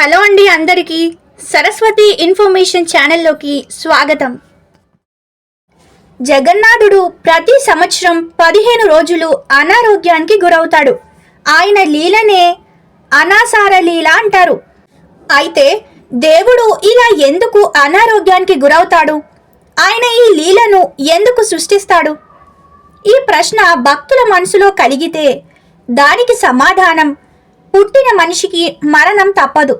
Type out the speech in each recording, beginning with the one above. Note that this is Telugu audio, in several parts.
హలో అండి అందరికీ సరస్వతి ఇన్ఫర్మేషన్ ఛానల్లోకి స్వాగతం. జగన్నాథుడు ప్రతి సంవత్సరం పదిహేను రోజులు అనారోగ్యానికి గురవుతాడు. ఆయన లీలనే అనాసార లీల అంటారు. అయితే దేవుడు ఇలా ఎందుకు అనారోగ్యానికి గురవుతాడు? ఆయన ఈ లీలను ఎందుకు సృష్టిస్తాడు? ఈ ప్రశ్న భక్తుల మనసులో కలిగితే దానికి సమాధానం పుట్టిన మనిషికి మరణం తప్పదు.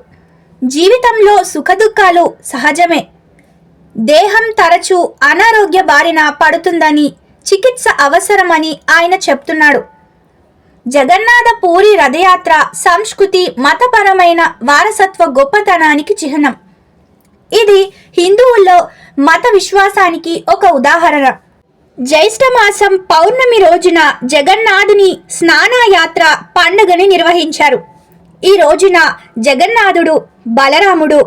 జీవితంలో సుఖదుఖాలు సహజమే. దేహం తరచూ అనారోగ్య బారిన పడుతుందని చికిత్స అవసరమని ఆయన చెప్తున్నాడు. జగన్నాథ పూరి రథయాత్ర సంస్కృతి మతపరమైన వారసత్వ గొప్పతనానికి చిహ్నం. ఇది హిందువుల్లో మత విశ్వాసానికి ఒక ఉదాహరణ. జ్యేష్ఠమాసం పౌర్ణమి రోజున జగన్నాథుని స్నానయాత్ర పండుగని నిర్వహించారు. ఈ రోజున జగన్నాథుడు బలరాముడు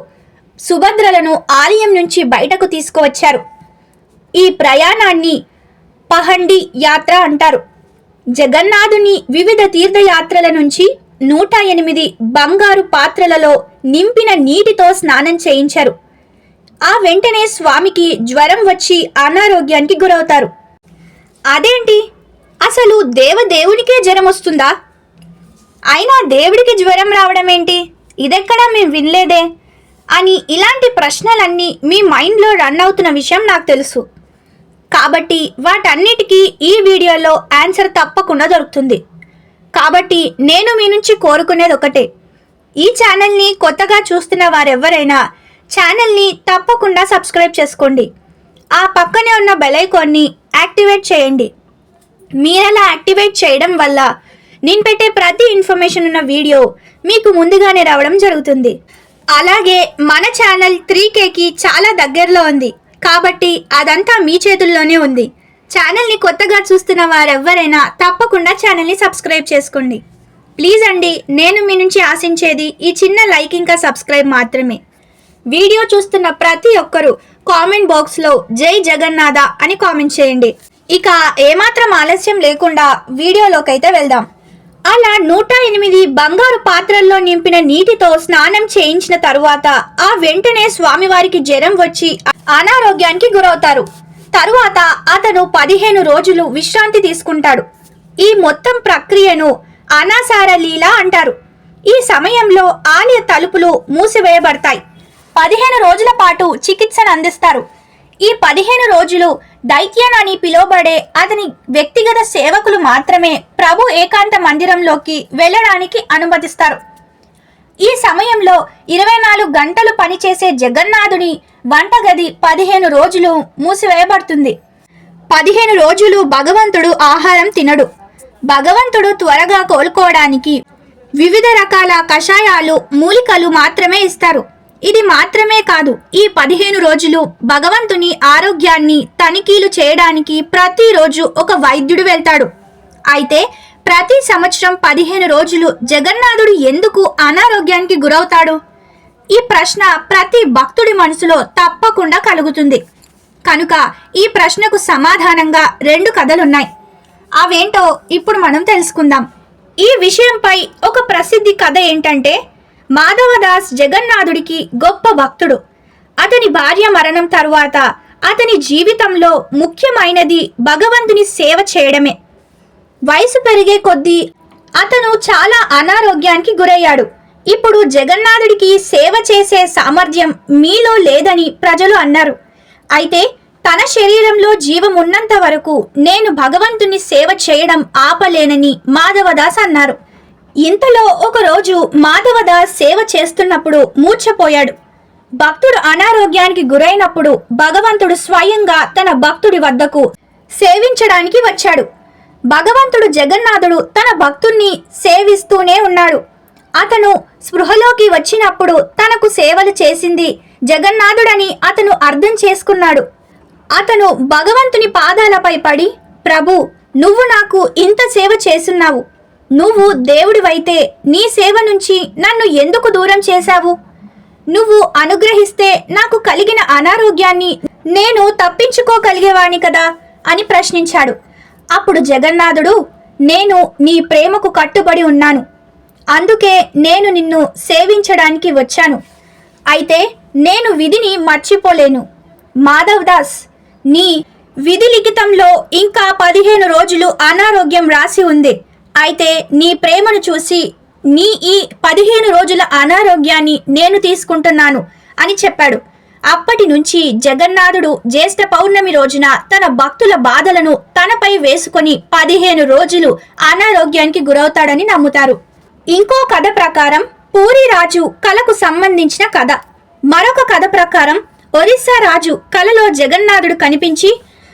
సుభద్రలను ఆలయం నుంచి బయటకు తీసుకువచ్చారు. ఈ ప్రయాణాన్ని పహండి యాత్ర అంటారు. జగన్నాథుని వివిధ తీర్థయాత్రల నుంచి నూట ఎనిమిది బంగారు పాత్రలలో నింపిన నీటితో స్నానం చేయించారు. ఆ వెంటనే స్వామికి జ్వరం వచ్చి అనారోగ్యానికి గురవుతారు. అదేంటి? అసలు దేవదేవునికే జ్వరం వస్తుందా? అయినా దేవుడికి జ్వరం రావడం ఏంటి? ఇదెక్కడా మేము వినలేదే? అని ఇలాంటి ప్రశ్నలన్నీ మీ మైండ్లో రన్ అవుతున్న విషయం నాకు తెలుసు. కాబట్టి వాటన్నిటికీ ఈ వీడియోలో ఆన్సర్ తప్పకుండా దొరుకుతుంది. కాబట్టి నేను మీ నుంచి కోరుకునేది ఒకటే. ఈ ఛానల్ని కొత్తగా చూస్తున్న వారెవరైనా ఛానల్ని తప్పకుండా సబ్స్క్రైబ్ చేసుకోండి. ఆ పక్కనే ఉన్న బెల్ ఐకాన్ని యాక్టివేట్ చేయండి. మీరలా యాక్టివేట్ చేయడం వల్ల నేను పెట్టే ప్రతి ఇన్ఫర్మేషన్ ఉన్న వీడియో మీకు ముందుగానే రావడం జరుగుతుంది. అలాగే మన ఛానల్ త్రీ కేకి చాలా దగ్గరలో ఉంది. కాబట్టి అదంతా మీ చేతుల్లోనే ఉంది. ఛానల్ని కొత్తగా చూస్తున్న వారెవ్వరైనా తప్పకుండా ఛానల్ని సబ్స్క్రైబ్ చేసుకోండి. ప్లీజ్ అండి నేను మీ నుంచి ఆశించేది ఈ చిన్న లైక్ ఇంకా సబ్స్క్రైబ్ మాత్రమే. వీడియో చూస్తున్న ప్రతి ఒక్కరూ కామెంట్ బాక్స్లో జై జగన్నాథ అని కామెంట్ చేయండి. ఇక ఏమాత్రం ఆలస్యం లేకుండా వీడియోలోకైతే వెళ్దాం. అలా నూట ఎనిమిది బంగారు పాత్రల్లో నింపిన నీటితో స్నానం చేయించిన తరువాత ఆ వెంటనే స్వామివారికి జ్వరం వచ్చి అనారోగ్యానికి గురవుతారు. తరువాత అతను పదిహేను రోజులు విశ్రాంతి తీసుకుంటాడు. ఈ మొత్తం ప్రక్రియను అనాసార లీల అంటారు. ఈ సమయంలో ఆలయ తలుపులు మూసివేయబడతాయి. పదిహేను రోజుల పాటు చికిత్సను అందిస్తారు. ఈ పదిహేను రోజులు దైత్యన్ అని పిలువబడే అతని వ్యక్తిగత సేవకులు మాత్రమే ప్రభు ఏకాంత మందిరంలోకి వెళ్ళడానికి అనుమతిస్తారు. ఈ సమయంలో ఇరవై నాలుగు గంటలు పనిచేసే జగన్నాథుని వంటగది పదిహేను రోజులు మూసివేయబడుతుంది. పదిహేను రోజులు భగవంతుడు ఆహారం తినడు. భగవంతుడు త్వరగా కోలుకోవడానికి వివిధ రకాల కషాయాలు మూలికలు మాత్రమే ఇస్తారు. ఇది మాత్రమే కాదు ఈ పదిహేను రోజులు భగవంతుని ఆరోగ్యాన్ని తనిఖీలు చేయడానికి ప్రతిరోజు ఒక వైద్యుడు వెళ్తాడు. అయితే ప్రతి సంవత్సరం పదిహేను రోజులు జగన్నాథుడు ఎందుకు అనారోగ్యానికి గురవుతాడు? ఈ ప్రశ్న ప్రతి భక్తుడి మనసులో తప్పకుండా కలుగుతుంది. కనుక ఈ ప్రశ్నకు సమాధానంగా రెండు కథలున్నాయి. అవేంటో ఇప్పుడు మనం తెలుసుకుందాం. ఈ విషయంపై ఒక ప్రసిద్ధి కథ ఏంటంటే మాధవదాస్ జగన్నాథుడికి గొప్ప భక్తుడు. అతని భార్య మరణం తరువాత అతని జీవితంలో ముఖ్యమైనది భగవంతుని సేవ చేయడమే. వయసు పెరిగే కొద్దీ అతను చాలా అనారోగ్యానికి గురయ్యాడు. ఇప్పుడు జగన్నాథుడికి సేవ చేసే సామర్థ్యం మీలో లేదని ప్రజలు అన్నారు. అయితే తన శరీరంలో జీవం ఉన్నంత వరకు నేను భగవంతుని సేవ చేయడం ఆపలేనని మాధవదాస్ అన్నారు. ఇంతలో ఒకరోజు మాధవదాస్ సేవ చేస్తున్నప్పుడు మూర్ఛపోయాడు. భక్తుడు అనారోగ్యానికి గురైనప్పుడు భగవంతుడు స్వయంగా తన భక్తుడి వద్దకు సేవించడానికి వచ్చాడు. భగవంతుడు జగన్నాథుడు తన భక్తుణ్ణి సేవిస్తూనే ఉన్నాడు. అతను స్పృహలోకి వచ్చినప్పుడు తనకు సేవలు చేసింది జగన్నాథుడని అతను అర్థం చేసుకున్నాడు. అతను భగవంతుని పాదాలపై పడి ప్రభు నువ్వు నాకు ఇంత సేవ చేస్తున్నావు. నువ్వు దేవుడివైతే నీ సేవ నుంచి నన్ను ఎందుకు దూరం చేశావు? నువ్వు అనుగ్రహిస్తే నాకు కలిగిన అనారోగ్యాన్ని నేను తప్పించుకోగలిగేవాణ్ణి కదా అని ప్రశ్నించాడు. అప్పుడు జగన్నాథుడు నేను నీ ప్రేమకు కట్టుబడి ఉన్నాను. అందుకే నేను నిన్ను సేవించడానికి వచ్చాను. అయితే నేను విధిని మర్చిపోలేను. మాధవ్ దాస్ నీ విధి లిఖితంలో ఇంకా పదిహేను రోజులు అనారోగ్యం రాసి ఉంది. అయితే నీ ప్రేమను చూసి నీ ఈ పదిహేను రోజుల అనారోగ్యాన్ని నేను తీసుకుంటున్నాను అని చెప్పాడు. అప్పటి నుంచి జగన్నాథుడు జ్యేష్ఠ పౌర్ణమి రోజున తన భక్తుల బాధలను తనపై వేసుకొని పదిహేను రోజులు అనారోగ్యానికి గురవుతాడని నమ్ముతారు. ఇంకో కథ ప్రకారం పూరి రాజు కళకు సంబంధించిన కథ. మరొక కథ ప్రకారం ఒరిస్సా రాజు కలలో జగన్నాథుడు కనిపించి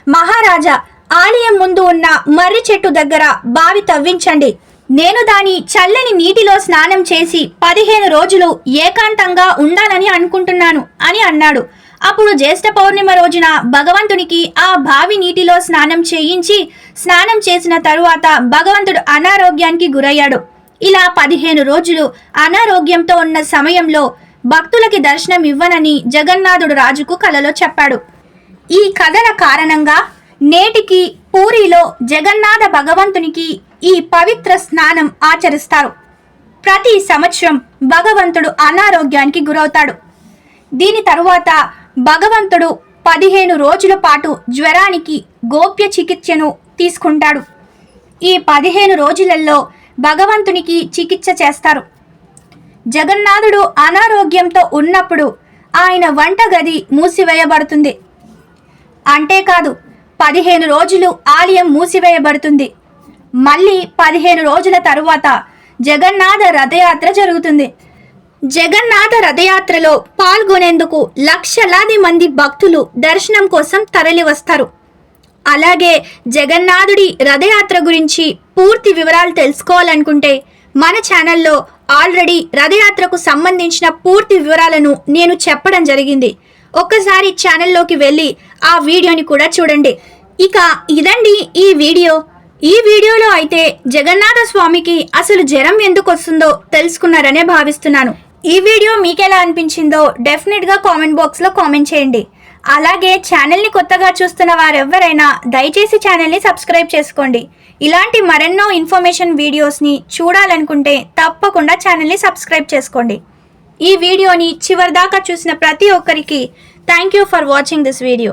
మహారాజా ఆలయం ముందు ఉన్న మర్రి చెట్టు దగ్గర బావి తవ్వించండి. నేను దాని చల్లని నీటిలో స్నానం చేసి పదిహేను రోజులు ఏకాంతంగా ఉండాలని అనుకుంటున్నాను అని అన్నాడు. అప్పుడు జ్యేష్ఠ పౌర్ణిమ రోజున భగవంతునికి ఆ బావి నీటిలో స్నానం చేయించి స్నానం చేసిన తరువాత భగవంతుడు అనారోగ్యానికి గురయ్యాడు. ఇలా పదిహేను రోజులు అనారోగ్యంతో ఉన్న సమయంలో భక్తులకి దర్శనం ఇవ్వనని జగన్నాథుడు రాజుకు కలలో చెప్పాడు. ఈ కథల కారణంగా నేటికి పూరిలో జగన్నాథ భగవంతునికి ఈ పవిత్ర స్నానం ఆచరిస్తారు. ప్రతి సంవత్సరం భగవంతుడు అనారోగ్యానికి గురవుతాడు. దీని తరువాత భగవంతుడు పదిహేను రోజుల పాటు జ్వరానికి గోప్య చికిత్సను తీసుకుంటాడు. ఈ పదిహేను రోజులలో భగవంతునికి చికిత్స చేస్తారు. జగన్నాథుడు అనారోగ్యంతో ఉన్నప్పుడు ఆయన వంటగది మూసివేయబడుతుంది. అంతేకాదు పదిహేను రోజులు ఆలయం మూసివేయబడుతుంది. మళ్ళీ పదిహేను రోజుల తరువాత జగన్నాథ రథయాత్ర జరుగుతుంది. జగన్నాథ రథయాత్రలో పాల్గొనేందుకు లక్షలాది మంది భక్తులు దర్శనం కోసం తరలి వస్తారు అలాగే జగన్నాథుడి రథయాత్ర గురించి పూర్తి వివరాలు తెలుసుకోవాలనుకుంటే మన ఛానల్లో ఆల్రెడీ రథయాత్రకు సంబంధించిన పూర్తి వివరాలను నేను చెప్పడం జరిగింది. ఒక్కసారి ఛానల్లోకి వెళ్ళి ఆ వీడియోని కూడా చూడండి. ఇక ఇదండి ఈ వీడియో. ఈ వీడియోలో అయితే జగన్నాథ స్వామికి అసలు జ్వరం ఎందుకు వస్తుందో తెలుసుకున్నారనే భావిస్తున్నాను. ఈ వీడియో మీకెలా అనిపించిందో డెఫినెట్గా కామెంట్ బాక్స్లో కామెంట్ చేయండి. అలాగే ఛానల్ని కొత్తగా చూస్తున్న వారెవరైనా దయచేసి ఛానల్ని సబ్స్క్రైబ్ చేసుకోండి. ఇలాంటి మరెన్నో ఇన్ఫర్మేషన్ వీడియోస్ని చూడాలనుకుంటే తప్పకుండా ఛానల్ని సబ్స్క్రైబ్ చేసుకోండి. ఈ వీడియోని చివరిదాకా చూసిన ప్రతి ఒక్కరికి thank you for watching this video